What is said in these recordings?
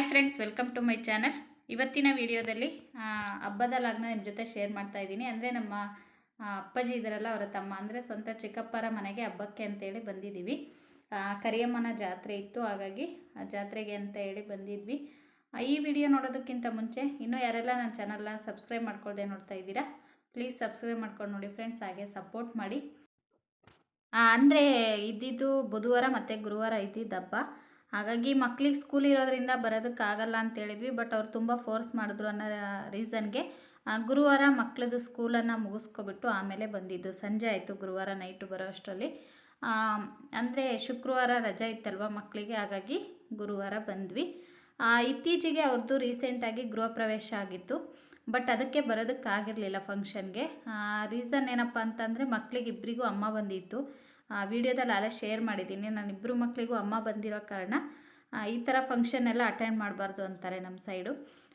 Hi friends, welcome to my channel. ಇವತ್ತಿನ ವಿಡಿಯೋದಲ್ಲಿ ಹಬ್ಬದ ಲಗ್ನ ನಿಮ್ಮ ಜೊತೆ ಶೇರ್ ಮಾಡ್ತಾ ಇದ್ದೀನಿ. ಅಂದರೆ ನಮ್ಮ ಅಪ್ಪಾಜಿ ಇದರಲ್ಲ ಅವರ ತಮ್ಮ. ಅಂದರೆ ಸ್ವಂತ ಚಿಕ್ಕಪ್ಪರ ಮನೆಗೆ ಹಬ್ಬಕ್ಕೆ ಅಂತೇಳಿ ಬಂದಿದ್ದೀವಿ. ಕರಿಯಮ್ಮನ ಜಾತ್ರೆ ಇತ್ತು. ಹಾಗಾಗಿ ಆ ಜಾತ್ರೆಗೆ ಅಂತ ಹೇಳಿ ಬಂದಿದ್ವಿ. ಈ ವಿಡಿಯೋ ನೋಡೋದಕ್ಕಿಂತ ಮುಂಚೆ, ಇನ್ನೂ ಯಾರೆಲ್ಲ ನನ್ನ ಚಾನಲ್ನ ಸಬ್ಸ್ಕ್ರೈಬ್ ಮಾಡ್ಕೊಳ್ದೆ ನೋಡ್ತಾ ಇದ್ದೀರಾ, ಪ್ಲೀಸ್ ಸಬ್ಸ್ಕ್ರೈಬ್ ಮಾಡ್ಕೊಂಡು ನೋಡಿ ಫ್ರೆಂಡ್ಸ್, ಹಾಗೆ ಸಪೋರ್ಟ್ ಮಾಡಿ. ಅಂದರೆ ಇದ್ದಿದ್ದು ಬುಧವಾರ ಮತ್ತು ಗುರುವಾರ ಇದ್ದಿದ್ದು ಹಬ್ಬ. ಹಾಗಾಗಿ ಮಕ್ಳಿಗೆ ಸ್ಕೂಲ್ ಇರೋದ್ರಿಂದ ಬರೋದಕ್ಕಾಗಲ್ಲ ಅಂತ ಹೇಳಿದ್ವಿ ಬಟ್ ಅವ್ರು ತುಂಬ ಫೋರ್ಸ್ ಮಾಡಿದ್ರು ಅನ್ನೋ ರೀಸನ್ಗೆ ಗುರುವಾರ ಮಕ್ಳದ್ದು ಸ್ಕೂಲನ್ನು ಮುಗಿಸ್ಕೊಬಿಟ್ಟು ಆಮೇಲೆ ಬಂದಿದ್ದು. ಸಂಜೆ ಆಯಿತು ಗುರುವಾರ ನೈಟು ಬರೋ ಅಷ್ಟರಲ್ಲಿ. ಅಂದರೆ ಶುಕ್ರವಾರ ರಜೆ ಇತ್ತಲ್ವ ಮಕ್ಕಳಿಗೆ ಹಾಗಾಗಿ ಗುರುವಾರ ಬಂದ್ವಿ. ಇತ್ತೀಚೆಗೆ ಅವ್ರದ್ದು ರೀಸೆಂಟಾಗಿ ಗೃಹ ಪ್ರವೇಶ ಆಗಿತ್ತು ಬಟ್ ಅದಕ್ಕೆ ಬರೋದಕ್ಕಾಗಿರಲಿಲ್ಲ ಫಂಕ್ಷನ್ಗೆ ರೀಸನ್ ಏನಪ್ಪ ಅಂತಂದರೆ ಮಕ್ಕಳಿಗೆ ಇಬ್ಬರಿಗೂ ಅಮ್ಮ ಬಂದಿತ್ತು. ವಿಡಿಯೋದಲ್ಲಿ ಅಲ್ಲೇ ಶೇರ್ ಮಾಡಿದ್ದೀನಿ. ನಾನು ಇಬ್ಬರು ಮಕ್ಕಳಿಗೂ ಅಮ್ಮ ಬಂದಿರೋ ಕಾರಣ ಈ ಥರ ಫಂಕ್ಷನ್ ಎಲ್ಲ ಅಟೆಂಡ್ ಮಾಡಬಾರ್ದು ಅಂತಾರೆ ನಮ್ಮ ಸೈಡು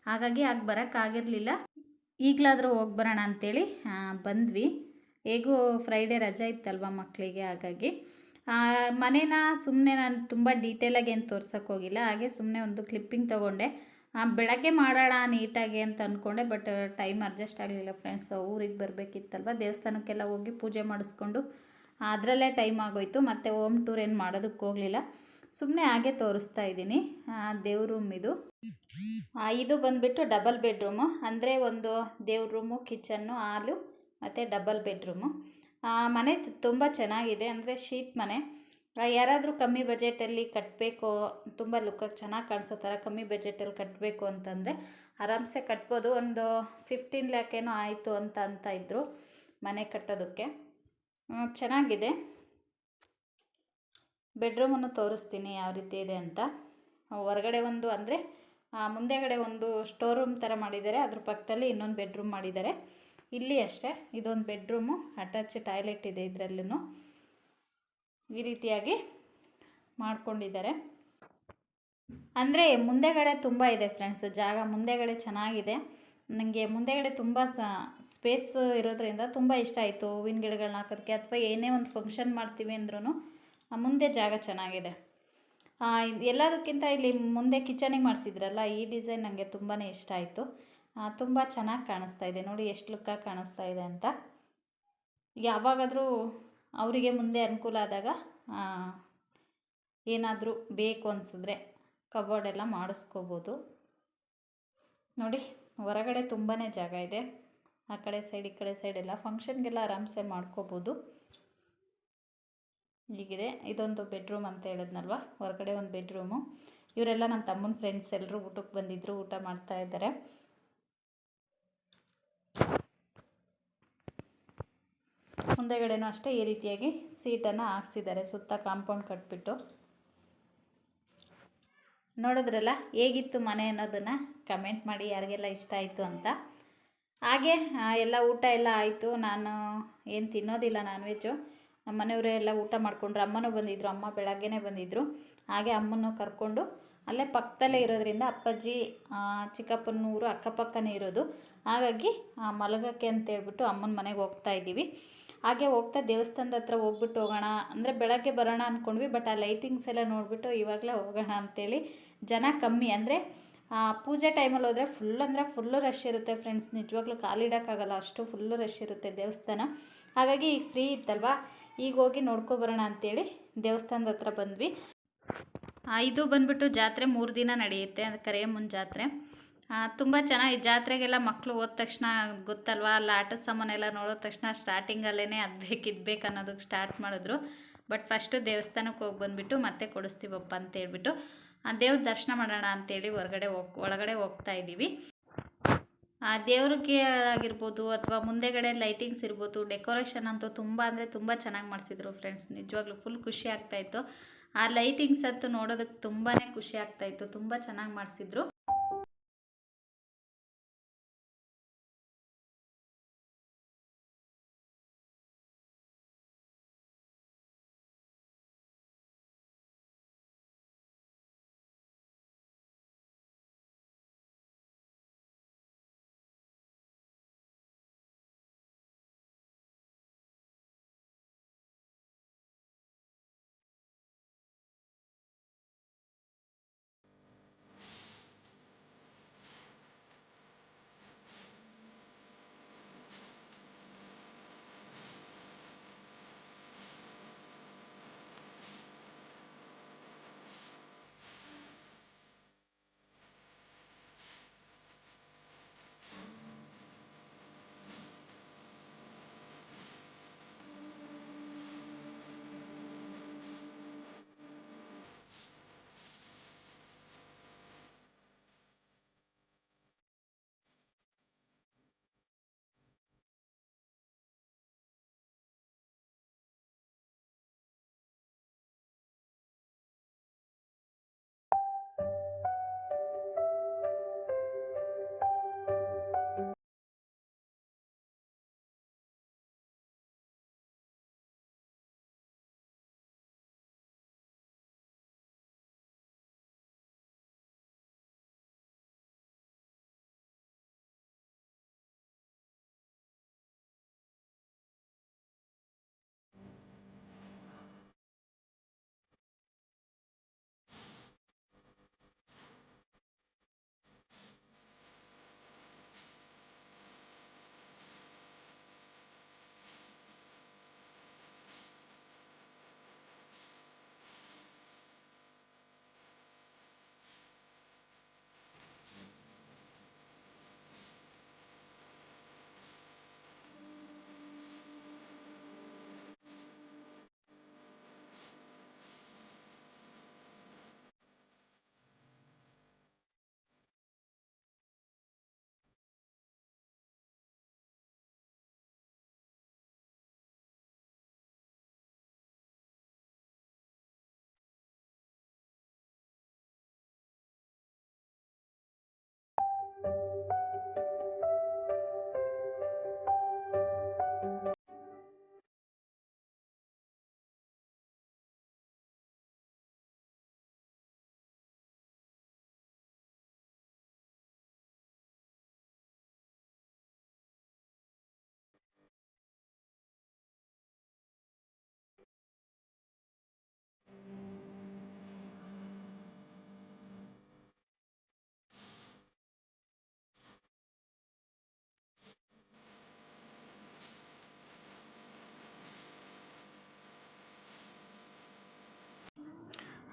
ಹಾಗಾಗಿ ಆಗ ಬರೋಕ್ಕಾಗಿರಲಿಲ್ಲ ಈಗಲಾದರೂ ಹೋಗಿ ಬರೋಣ ಅಂಥೇಳಿ ಬಂದ್ವಿ. ಹೇಗೂ ಫ್ರೈಡೇ ರಜೆ ಇತ್ತಲ್ವ ಮಕ್ಕಳಿಗೆ ಹಾಗಾಗಿ. ಮನೇನ ಸುಮ್ಮನೆ ನಾನು ತುಂಬ ಡೀಟೇಲಾಗಿ ಏನು ತೋರ್ಸೋಕ್ಕೆ ಹೋಗಿಲ್ಲ. ಹಾಗೆ ಸುಮ್ಮನೆ ಒಂದು ಕ್ಲಿಪ್ಪಿಂಗ್ ತೊಗೊಂಡೆ. ಬೆಳಗ್ಗೆ ಮಾಡೋಣ ನೀಟಾಗಿ ಅಂತ ಅಂದ್ಕೊಂಡೆ ಬಟ್ ಟೈಮ್ ಅಡ್ಜಸ್ಟ್ ಆಗಲಿಲ್ಲ ಫ್ರೆಂಡ್ಸ್ ಊರಿಗೆ ಬರಬೇಕಿತ್ತಲ್ವ, ದೇವಸ್ಥಾನಕ್ಕೆಲ್ಲ ಹೋಗಿ ಪೂಜೆ ಮಾಡಿಸ್ಕೊಂಡು ಅದರಲ್ಲೇ ಟೈಮ್ ಆಗೋಯ್ತು. ಮತ್ತು ಹೋಮ್ ಟೂರ್ ಏನು ಮಾಡೋದಕ್ಕೆ ಹೋಗಲಿಲ್ಲ. ಸುಮ್ಮನೆ ಹಾಗೆ ತೋರಿಸ್ತಾ ಇದ್ದೀನಿ. ದೇವ್ರ ರೂಮ್ ಇದು. ಇದು ಬಂದುಬಿಟ್ಟು ಡಬಲ್ ಬೆಡ್ರೂಮು ಅಂದರೆ ಒಂದು ದೇವ್ರ ರೂಮು ಕಿಚನ್ನು ಹಾಲು, ಮತ್ತು ಡಬಲ್ ಬೆಡ್ರೂಮು ಮನೆ ತುಂಬ ಚೆನ್ನಾಗಿದೆ. ಅಂದರೆ ಶೀಟ್ ಮನೆ. ಯಾರಾದರೂ ಕಮ್ಮಿ ಬಜೆಟಲ್ಲಿ ಕಟ್ಟಬೇಕು ತುಂಬ ಲುಕ್ಕಾಗಿ ಚೆನ್ನಾಗಿ ಕಾಣಿಸೋ ಥರ ಕಮ್ಮಿ ಬಜೆಟಲ್ಲಿ ಕಟ್ಟಬೇಕು ಅಂತಂದರೆ ಆರಾಮ್ಸೆ ಕಟ್ಬೋದು. ಒಂದು ಫಿಫ್ಟೀನ್ ಲ್ಯಾಕ್ ಏನೋ ಆಯಿತು ಅಂತ ಅಂತ ಇದ್ದರು ಮನೆ ಕಟ್ಟೋದಕ್ಕೆ. ಚೆನ್ನಾಗಿದೆ. ಬೆಡ್ರೂಮನ್ನು ತೋರಿಸ್ತೀನಿ ಯಾವ ರೀತಿ ಇದೆ ಅಂತ. ಹೊರಗಡೆ ಒಂದು ಅಂದರೆ ಮುಂದೆಗಡೆ ಒಂದು ಸ್ಟೋರ್ ರೂಮ್ ಥರ ಮಾಡಿದ್ದಾರೆ. ಅದ್ರ ಪಕ್ಕದಲ್ಲಿ ಇನ್ನೊಂದು ಬೆಡ್ರೂಮ್ ಮಾಡಿದ್ದಾರೆ. ಇಲ್ಲಿ ಅಷ್ಟೇ, ಇದೊಂದು ಬೆಡ್ರೂಮು ಅಟ್ಯಾಚ್ ಟಾಯ್ಲೆಟ್ ಇದೆ ಇದರಲ್ಲೂ ಈ ರೀತಿಯಾಗಿ ಮಾಡಿಕೊಂಡಿದ್ದಾರೆ. ಅಂದರೆ ಮುಂದೆಗಡೆ ತುಂಬ ಇದೆ ಫ್ರೆಂಡ್ಸ್ ಜಾಗ ಮುಂದೆಗಡೆ ಚೆನ್ನಾಗಿದೆ. ನನಗೆ ಮುಂದೆಗಡೆ ತುಂಬ ಸ ಸ್ಪೇಸ್ ಇರೋದ್ರಿಂದ ತುಂಬ ಇಷ್ಟ ಆಯಿತು ಹೂವಿನ ಗಿಡಗಳನ್ನ ಹಾಕೋದಕ್ಕೆ ಅಥವಾ ಏನೇ ಒಂದು ಫಂಕ್ಷನ್ ಮಾಡ್ತೀವಿ ಅಂದ್ರೂ ಮುಂದೆ ಜಾಗ ಚೆನ್ನಾಗಿದೆ. ಎಲ್ಲದಕ್ಕಿಂತ ಇಲ್ಲಿ ಮುಂದೆ ಕಿಚನಿಗೆ ಮಾಡಿಸಿದ್ರಲ್ಲ, ಈ ಡಿಸೈನ್ ನನಗೆ ತುಂಬಾ ಇಷ್ಟ ಆಯಿತು. ತುಂಬ ಚೆನ್ನಾಗಿ ಕಾಣಿಸ್ತಾ ಇದೆ. ನೋಡಿ ಎಷ್ಟು ಲುಕ್ಕಾಗಿ ಕಾಣಿಸ್ತಾ ಇದೆ ಅಂತ. ಯಾವಾಗಾದರೂ ಅವರಿಗೆ ಮುಂದೆ ಅನುಕೂಲ ಆದಾಗ ಏನಾದರೂ ಬೇಕು ಅನಿಸಿದ್ರೆ ಕಬೋರ್ಡೆಲ್ಲ ಮಾಡಿಸ್ಕೋಬೋದು. ನೋಡಿ. ಹೊರಗಡೆ ತುಂಬಾ ಜಾಗ ಇದೆ. ಆ ಕಡೆ ಸೈಡ್ ಈ ಕಡೆ ಸೈಡ್ ಎಲ್ಲ ಫಂಕ್ಷನ್ಗೆಲ್ಲ ಆರಾಮ್ಸೆ ಮಾಡ್ಕೋಬೋದು. ಹೀಗಿದೆ. ಇದೊಂದು ಬೆಡ್ರೂಮ್ ಅಂತ ಹೇಳಿದ್ನಲ್ವ? ಹೊರಗಡೆ ಒಂದು ಬೆಡ್ರೂಮು ಇವರೆಲ್ಲ ನಮ್ಮ ತಮ್ಮನ ಫ್ರೆಂಡ್ಸ್ ಎಲ್ಲರೂ ಊಟಕ್ಕೆ ಬಂದಿದ್ದರು ಊಟ ಮಾಡ್ತಾ ಇದ್ದಾರೆ. ಮುಂದೆಗಡೆನೂ ಅಷ್ಟೇ ಈ ರೀತಿಯಾಗಿ ಸೀಟನ್ನು ಹಾಕ್ಸಿದ್ದಾರೆ, ಸುತ್ತ ಕಾಂಪೌಂಡ್ ಕಟ್ಬಿಟ್ಟು. ನೋಡಿದ್ರಲ್ಲ ಹೇಗಿತ್ತು ಮನೆ ಅನ್ನೋದನ್ನು ಕಮೆಂಟ್ ಮಾಡಿ ಯಾರಿಗೆಲ್ಲ ಇಷ್ಟ ಆಯಿತು ಅಂತ. ಹಾಗೆ ಎಲ್ಲ ಊಟ ಎಲ್ಲ ಆಯಿತು. ನಾನು ಏನು ತಿನ್ನೋದಿಲ್ಲ ನಾನ್ ವೆಜ್ಜು ನಮ್ಮ ಮನೆಯವರೇ ಎಲ್ಲ ಊಟ ಮಾಡಿಕೊಂಡ್ರು. ಅಮ್ಮನೂ ಬಂದಿದ್ದರು ಅಮ್ಮ ಬೆಳಗ್ಗೆನೇ ಬಂದಿದ್ದರು ಹಾಗೆ ಅಮ್ಮನೂ ಕರ್ಕೊಂಡು ಅಲ್ಲೇ ಪಕ್ಕದಲ್ಲೇ ಇರೋದ್ರಿಂದ ಅಪ್ಪಾಜಿ ಚಿಕ್ಕಪ್ಪನೂರು ಅಕ್ಕಪಕ್ಕನೇ ಇರೋದು. ಹಾಗಾಗಿ ಆ, ಮಲಗಕ್ಕೆ ಅಂತ ಹೇಳ್ಬಿಟ್ಟು ಅಮ್ಮನ ಮನೆಗೆ ಹೋಗ್ತಾ ಇದ್ದೀವಿ. ಹಾಗೆ ಹೋಗ್ತಾ ದೇವಸ್ಥಾನದ ಹತ್ರ ಹೋಗ್ಬಿಟ್ಟು ಹೋಗೋಣ. ಅಂದರೆ ಬೆಳಗ್ಗೆ ಬರೋಣ ಅಂದ್ಕೊಂಡ್ವಿ ಬಟ್ ಆ ಲೈಟಿಂಗ್ಸ್ ಎಲ್ಲ ನೋಡಿಬಿಟ್ಟು ಇವಾಗಲೇ ಹೋಗೋಣ ಅಂತೇಳಿ ಜನ ಕಮ್ಮಿ. ಅಂದರೆ ಪೂಜೆ ಟೈಮಲ್ಲಿ ಹೋದರೆ ಫುಲ್ ಅಂದರೆ ಫುಲ್ಲು ರಶ್ ಇರುತ್ತೆ ಫ್ರೆಂಡ್ಸ್ ನಿಜವಾಗ್ಲೂ ಕಾಲಿಡೋಕ್ಕಾಗಲ್ಲ ಅಷ್ಟು ಫುಲ್ಲು ರಶ್ ಇರುತ್ತೆ ದೇವಸ್ಥಾನ. ಹಾಗಾಗಿ ಈಗ ಫ್ರೀ ಇತ್ತಲ್ವಾ? ಈಗ ಹೋಗಿ ನೋಡ್ಕೊಬರೋಣ ಅಂತೇಳಿ ದೇವಸ್ಥಾನದ ಹತ್ರ ಬಂದ್ವಿ. ಇದು ಬಂದ್ಬಿಟ್ಟು ಜಾತ್ರೆ ಮೂರು ದಿನ ನಡೆಯುತ್ತೆ, ಅದು ಕರೆಯಮ್ಮನ ಜಾತ್ರೆ. ತುಂಬ ಚೆನ್ನಾಗಿ ಜಾತ್ರೆಗೆಲ್ಲ ಮಕ್ಕಳು ಹೋದ ತಕ್ಷಣ ಗೊತ್ತಲ್ವಾ? ಅಲ್ಲಿ ಆಟದ ಸಾಮಾನೆಲ್ಲ ನೋಡಿದ ತಕ್ಷಣ ಸ್ಟಾರ್ಟಿಂಗಲ್ಲೇ ಅದು ಬೇಕು ಇದು ಬೇಕು ಅನ್ನೋದಕ್ಕೆ ಸ್ಟಾರ್ಟ್ ಮಾಡಿದ್ರು. ಬಟ್ ಫಸ್ಟು ದೇವಸ್ಥಾನಕ್ಕೆ ಹೋಗಿ ಬಂದುಬಿಟ್ಟು ಮತ್ತೆ ಕೊಡಿಸ್ತೀವಪ್ಪ ಅಂತ ಹೇಳ್ಬಿಟ್ಟು. ದೇವ್ರ ದರ್ಶನ ಮಾಡೋಣ ಅಂತೇಳಿ ಹೊರಗಡೆ ಹೋಗ್, ಒಳಗಡೆ ಹೋಗ್ತಾ ಇದ್ದೀವಿ. ಆ ದೇವ್ರಿಗೆ ಆಗಿರ್ಬೋದು ಅಥವಾ ಮುಂದೆಗಡೆ ಲೈಟಿಂಗ್ಸ್ ಇರ್ಬೋದು, ಡೆಕೋರೇಷನ್ ಅಂತೂ ತುಂಬ ಅಂದರೆ ತುಂಬ ಚೆನ್ನಾಗಿ ಮಾಡಿಸಿದ್ರು ಫ್ರೆಂಡ್ಸ್. ನಿಜವಾಗ್ಲೂ ಫುಲ್ ಖುಷಿ ಆಗ್ತಾಯಿತ್ತು ಆ ಲೈಟಿಂಗ್ಸ್ ಅಂತೂ ನೋಡೋದಕ್ಕೆ ತುಂಬಾ ಖುಷಿ ಆಗ್ತಾಯಿತ್ತು ತುಂಬ ಚೆನ್ನಾಗಿ ಮಾಡಿಸಿದ್ರು.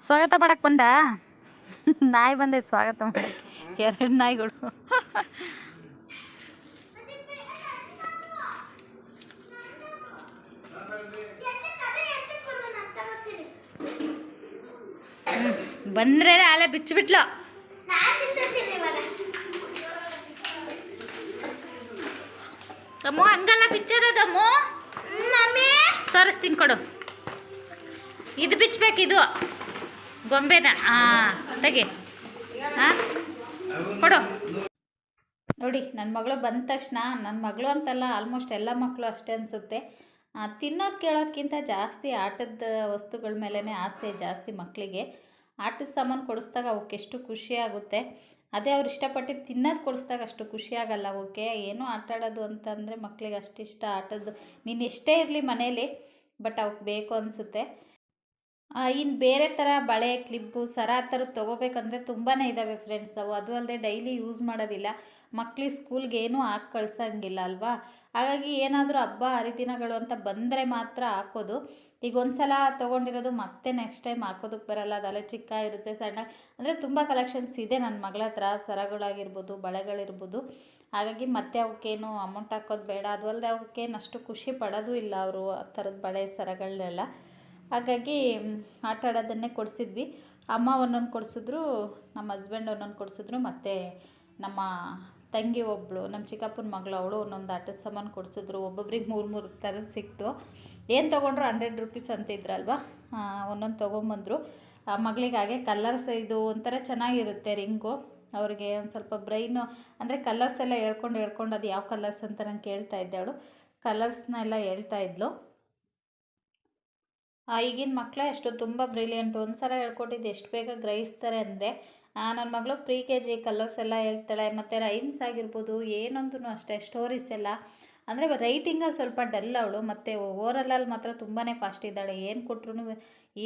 ಸ್ವಾಗತ ಮಾಡಕ್ಕೆ ಬಂದ? ನಾಯಿ ಬಂದೈತೆ ಸ್ವಾಗತ ಮಾಡಕ್ಕೆ ಎರಡು ನಾಯಿಗಳು. ಬಂದ್ರೆ ಅಲ್ಲೇ ಬಿಚ್ಚಿಬಿಟ್ಲು. ತಮ್ಮು, ಹಂಗಲ್ಲ ಬಿಚ್ಚದ ತಮ್ಮ. ತೋರಿಸ್ತೀನಿ ಕೊಡು. ಇದು ಬಿಚ್ಚಬೇಕು ಇದು. ಗೊಂಬೆನ ಹಾಂ ತೆಗಿ. ಹಾಂ ಕೊಡು. ನೋಡಿ ನನ್ನ ಮಗಳು ಬಂದ ತಕ್ಷಣ ನನ್ನ ಮಗಳು ಅಂತಲ್ಲ ಆಲ್ಮೋಸ್ಟ್ ಎಲ್ಲ ಮಕ್ಕಳು ಅಷ್ಟೇ ಅನಿಸುತ್ತೆ. ತಿನ್ನೋದು ಕೇಳೋದ್ಕಿಂತ ಜಾಸ್ತಿ ಆಟದ ವಸ್ತುಗಳ ಮೇಲೇ ಆಸೆ ಜಾಸ್ತಿ ಮಕ್ಕಳಿಗೆ ಆಟದ ಸಾಮಾನು ಕೊಡಿಸ್ದಾಗ ಅವಕ್ಕೆಷ್ಟು ಖುಷಿಯಾಗುತ್ತೆ ಅದೇ ಅವ್ರು ಇಷ್ಟಪಟ್ಟು ತಿನ್ನೋದು ಕೊಡಿಸ್ದಾಗ ಅಷ್ಟು ಖುಷಿಯಾಗಲ್ಲ ಅವಕ್ಕೆ. ಏನೋ ಆಟ ಆಡೋದು ಅಂತಂದರೆ ಮಕ್ಕಳಿಗೆ ಅಷ್ಟಿಷ್ಟ ಆಟದ್ದು ನೀನು ಎಷ್ಟೇ ಇರಲಿ ಮನೇಲಿ, ಬಟ್ ಅವಕ್ಕೆ ಬೇಕು ಅನಿಸುತ್ತೆ. ಇನ್ನು ಬೇರೆ ಥರ ಬಳೆ ಕ್ಲಿಪ್ಪು ಸರ ಆ ಥರದ್ದು ತೊಗೋಬೇಕಂದ್ರೆ ತುಂಬಾ ಇದ್ದಾವೆ ಫ್ರೆಂಡ್ಸ್ ಅವು ಅದು ಅಲ್ಲದೆ ಡೈಲಿ ಯೂಸ್ ಮಾಡೋದಿಲ್ಲ. ಮಕ್ಳಿಗೆ ಸ್ಕೂಲ್ಗೆ ಏನೂ ಹಾಕಿ ಕಳ್ಸೋಂಗಿಲ್ಲ ಅಲ್ವಾ? ಹಾಗಾಗಿ ಏನಾದರೂ ಹಬ್ಬ, ಹರಿದಿನಗಳು ಅಂತ ಬಂದರೆ ಮಾತ್ರ ಹಾಕೋದು. ಈಗ ಒಂದು ಸಲ ತೊಗೊಂಡಿರೋದು ಮತ್ತೆ ನೆಕ್ಸ್ಟ್ ಟೈಮ್ ಹಾಕೋದಕ್ಕೆ ಬರಲ್ಲ. ಅದೆಲ್ಲ ಚಿಕ್ಕ ಇರುತ್ತೆ, ಸಣ್ಣ ಅಂದರೆ ತುಂಬ ಕಲೆಕ್ಷನ್ಸ್ ಇದೆ ನನ್ನ ಮಗಳ ಹತ್ರ. ಸರಗಳಾಗಿರ್ಬೋದು, ಬಳೆಗಳಿರ್ಬೋದು. ಹಾಗಾಗಿ ಮತ್ತೆ ಅವಕ್ಕೇನು ಅಮೌಂಟ್ ಹಾಕೋದು ಬೇಡ. ಅದು ಅಲ್ಲದೆ ಅವಕ್ಕೇನು ಅಷ್ಟು ಖುಷಿ ಪಡೋದು ಇಲ್ಲ ಅವರು ಆ ಥರದ ಬಳೆ ಸರಗಳನ್ನೆಲ್ಲ ಹಾಗಾಗಿ ಆಟ ಆಡೋದನ್ನೇ ಕೊಡಿಸಿದ್ವಿ. ಅಮ್ಮ ಒಂದೊಂದು ಕೊಡಿಸಿದ್ರು, ನಮ್ಮ ಹಸ್ಬೆಂಡ್ ಒಂದೊಂದು ಕೊಡಿಸಿದ್ರು, ಮತ್ತು ನಮ್ಮ ತಂಗಿ ಒಬ್ಬಳು ನಮ್ಮ ಚಿಕ್ಕಪ್ಪನ ಮಗಳು, ಅವಳು ಒಂದೊಂದು ಆಟದ ಸಾಮಾನು ಕೊಡಿಸಿದ್ರು. ಒಬ್ಬೊಬ್ರಿಗೆ ಮೂರು ಮೂರು ಥರ ಸಿಕ್ತು. ಏನು ತೊಗೊಂಡ್ರು ಹಂಡ್ರೆಡ್ ರುಪೀಸ್ ಅಂತ ಇದ್ರಲ್ವ? ಒಂದೊಂದು ತೊಗೊಂಬಂದರು. ಆ, ಮಗಳಿಗೆ ಕಲರ್ಸ್ ಇದು ಒಂಥರ ಚೆನ್ನಾಗಿರುತ್ತೆ ರಿಂಗು. ಅವ್ರಿಗೆ ಒಂದು ಸ್ವಲ್ಪ ಬ್ರೈನು ಅಂದರೆ ಕಲರ್ಸ್ ಎಲ್ಲ ಹೇಳ್ಕೊಂಡು ಹೇಳ್ಕೊಂಡು ಅದು ಯಾವ ಕಲರ್ಸ್ ಅಂತ ನಂಗೆ ಕೇಳ್ತಾ ಇದ್ದೆ ಅವಳು. ಕಲರ್ಸ್ನ ಎಲ್ಲ ಹೇಳ್ತಾ ಇದ್ಲು. ಈಗಿನ ಮಕ್ಕಳೇ ಅಷ್ಟು ತುಂಬ ಬ್ರಿಲಿಯಂಟು ಒಂದು ಸಲ ಹೇಳ್ಕೊಟ್ಟಿದ್ದು ಎಷ್ಟು ಬೇಗ ಗ್ರಹಿಸ್ತಾರೆ ಅಂದರೆ ನನ್ನ ಮಗಳು ಪ್ರೀ ಕೆ ಜಿ ಕಲರ್ಸ್ ಎಲ್ಲ ಹೇಳ್ತಾಳೆ, ಮತ್ತು ರೈಮ್ಸ್ ಆಗಿರ್ಬೋದು ಏನೊಂದೂ ಅಷ್ಟೇ ಸ್ಟೋರೀಸ್ ಎಲ್ಲ. ಅಂದರೆ ರೈಟಿಂಗಲ್ಲಿ ಸ್ವಲ್ಪ ಡಲ್ ಅವಳು, ಮತ್ತು ಓರಲಲ್ಲಿ ಮಾತ್ರ ತುಂಬಾ ಫಾಸ್ಟ್ ಇದ್ದಾಳೆ. ಏನು ಕೊಟ್ರು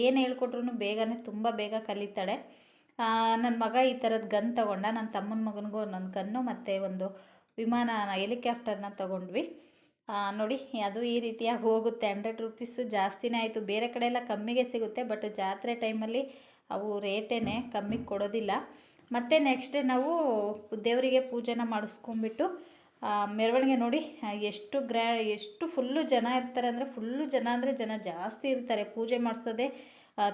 ಏನು ಹೇಳ್ಕೊಟ್ರು ಬೇಗನೆ, ತುಂಬ ಬೇಗ ಕಲಿತಾಳೆ. ನನ್ನ ಮಗ ಈ ಥರದ ಗನ್ ತೊಗೊಂಡ ನನ್ನ ತಮ್ಮನ ಮಗನಿಗೂ ಒಂದೊಂದು ಗನ್ನು ಮತ್ತು ಒಂದು ವಿಮಾನ ಹೆಲಿಕಾಪ್ಟರ್ನ ತೊಗೊಂಡ್ವಿ. ನೋಡಿ, ಅದು ಈ ರೀತಿಯಾಗಿ ಹೋಗುತ್ತೆ. ಹಂಡ್ರೆಡ್ ರುಪೀಸ್ ಜಾಸ್ತಿನೇ ಆಯಿತು. ಬೇರೆ ಕಡೆ ಎಲ್ಲ ಕಮ್ಮಿಗೆ ಸಿಗುತ್ತೆ, ಬಟ್ ಜಾತ್ರೆ ಟೈಮಲ್ಲಿ ಅವು ರೇಟೇ ಕಮ್ಮಿಗೆ ಕೊಡೋದಿಲ್ಲ. ಮತ್ತು ನೆಕ್ಸ್ಟ್ ನಾವು ದೇವರಿಗೆ ಪೂಜೆನ ಮಾಡಿಸ್ಕೊಂಡ್ಬಿಟ್ಟು ಮೆರವಣಿಗೆ ನೋಡಿ, ಎಷ್ಟು ಗ್ರ್ಯಾ, ಎಷ್ಟು ಫುಲ್ಲು ಜನ ಇರ್ತಾರೆ ಅಂದರೆ ಫುಲ್ಲು ಜನ ಅಂದರೆ ಜನ ಜಾಸ್ತಿ ಇರ್ತಾರೆ. ಪೂಜೆ ಮಾಡಿಸೋದೇ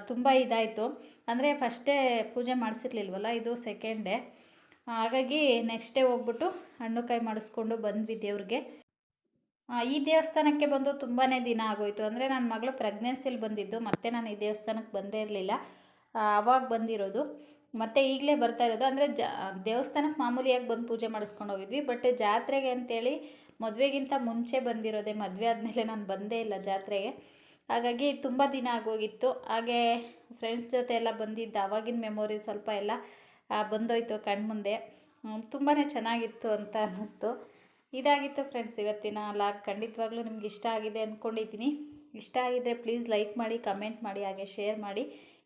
ತುಂಬ ಇದಾಯಿತು. ಅಂದರೆ ಫಸ್ಟೇ ಪೂಜೆ ಮಾಡಿಸಿರ್ಲಿಲ್ವಲ್ಲ, ಇದು ಸೆಕೆಂಡ್ ಹಾಗಾಗಿ ನೆಕ್ಸ್ಟ್ ಡೇ ಹೋಗ್ಬಿಟ್ಟು ಹಣ್ಣು ಕಾಯಿ ಮಾಡಿಸ್ಕೊಂಡು ಬಂದ್ವಿ ದೇವ್ರಿಗೆ. ಈ ದೇವಸ್ಥಾನಕ್ಕೆ ಬಂದು ತುಂಬಾ ದಿನ ಆಗೋಯಿತು. ಅಂದರೆ ನನ್ನ ಮಗಳು ಪ್ರೆಗ್ನೆನ್ಸಿಲಿ ಬಂದಿದ್ದು, ಮತ್ತೆ ನಾನು ಈ ದೇವಸ್ಥಾನಕ್ಕೆ ಬಂದೇ ಇರಲಿಲ್ಲ. ಆವಾಗ ಬಂದಿರೋದು. ಮತ್ತು ಈಗಲೇ ಬರ್ತಾ ಇರೋದು. ಅಂದರೆ ಜ ದೇವಸ್ಥಾನಕ್ಕೆ ಮಾಮೂಲಿಯಾಗಿ ಬಂದು ಪೂಜೆ ಮಾಡಿಸ್ಕೊಂಡು ಹೋಗಿದ್ವಿ. ಬಟ್ ಜಾತ್ರೆಗೆ ಅಂತೇಳಿ ಮದುವೆಗಿಂತ ಮುಂಚೆ ಬಂದಿರೋದೆ, ಮದುವೆ ಆದಮೇಲೆ ನಾನು ಬಂದೇ ಇಲ್ಲ ಜಾತ್ರೆಗೆ. ಹಾಗಾಗಿ ತುಂಬ ದಿನ ಆಗೋಗಿತ್ತು. ಹಾಗೆ ಫ್ರೆಂಡ್ಸ್ ಜೊತೆ ಎಲ್ಲ ಬಂದಿದ್ದ ಆವಾಗಿನ ಮೆಮೊರಿ ಸ್ವಲ್ಪ ಎಲ್ಲ ಬಂದೋಯ್ತು ಕಣ್ಮುಂದೆ. ತುಂಬಾ ಚೆನ್ನಾಗಿತ್ತು ಅಂತ ಅನ್ನಿಸ್ತು. ಇದಾಗಿತ್ತು ಫ್ರೆಂಡ್ಸ್ ಇವತ್ತಿನ ಲಾಗ್ ಖಂಡಿತವಾಗ್ಲೂ ನಿಮ್ಗೆ ಇಷ್ಟ ಆಗಿದೆ ಅಂದ್ಕೊಂಡಿದ್ದೀನಿ ಇಷ್ಟ ಆಗಿದ್ದರೆ ಪ್ಲೀಸ್ ಲೈಕ್ ಮಾಡಿ ಕಮೆಂಟ್ ಮಾಡಿ, ಹಾಗೆ ಶೇರ್ ಮಾಡಿ.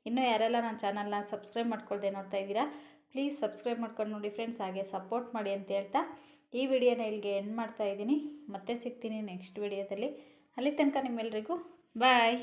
ಇನ್ನೂ ಯಾರೆಲ್ಲ ನನ್ನ ಚಾನಲ್ನ ಸಬ್ಸ್ಕ್ರೈಬ್ ಮಾಡ್ಕೊಳ್ದೆ ನೋಡ್ತಾ ಇದ್ದೀರಾ ಪ್ಲೀಸ್ ಸಬ್ಸ್ಕ್ರೈಬ್ ಮಾಡ್ಕೊಂಡು ನೋಡಿ ಫ್ರೆಂಡ್ಸ್ ಹಾಗೆ ಸಪೋರ್ಟ್ ಮಾಡಿ ಅಂತ ಹೇಳ್ತಾ ಈ ವಿಡಿಯೋನ ಇಲ್ಲಿಗೆ ಎಂಡ್ ಮಾಡ್ತಾ ಇದ್ದೀನಿ. ಮತ್ತೆ ಸಿಗ್ತೀನಿ ನೆಕ್ಸ್ಟ್ ವಿಡಿಯೋದಲ್ಲಿ. ಅಲ್ಲಿ ತನಕ ನಿಮ್ಮೆಲ್ರಿಗೂ ಬಾಯ್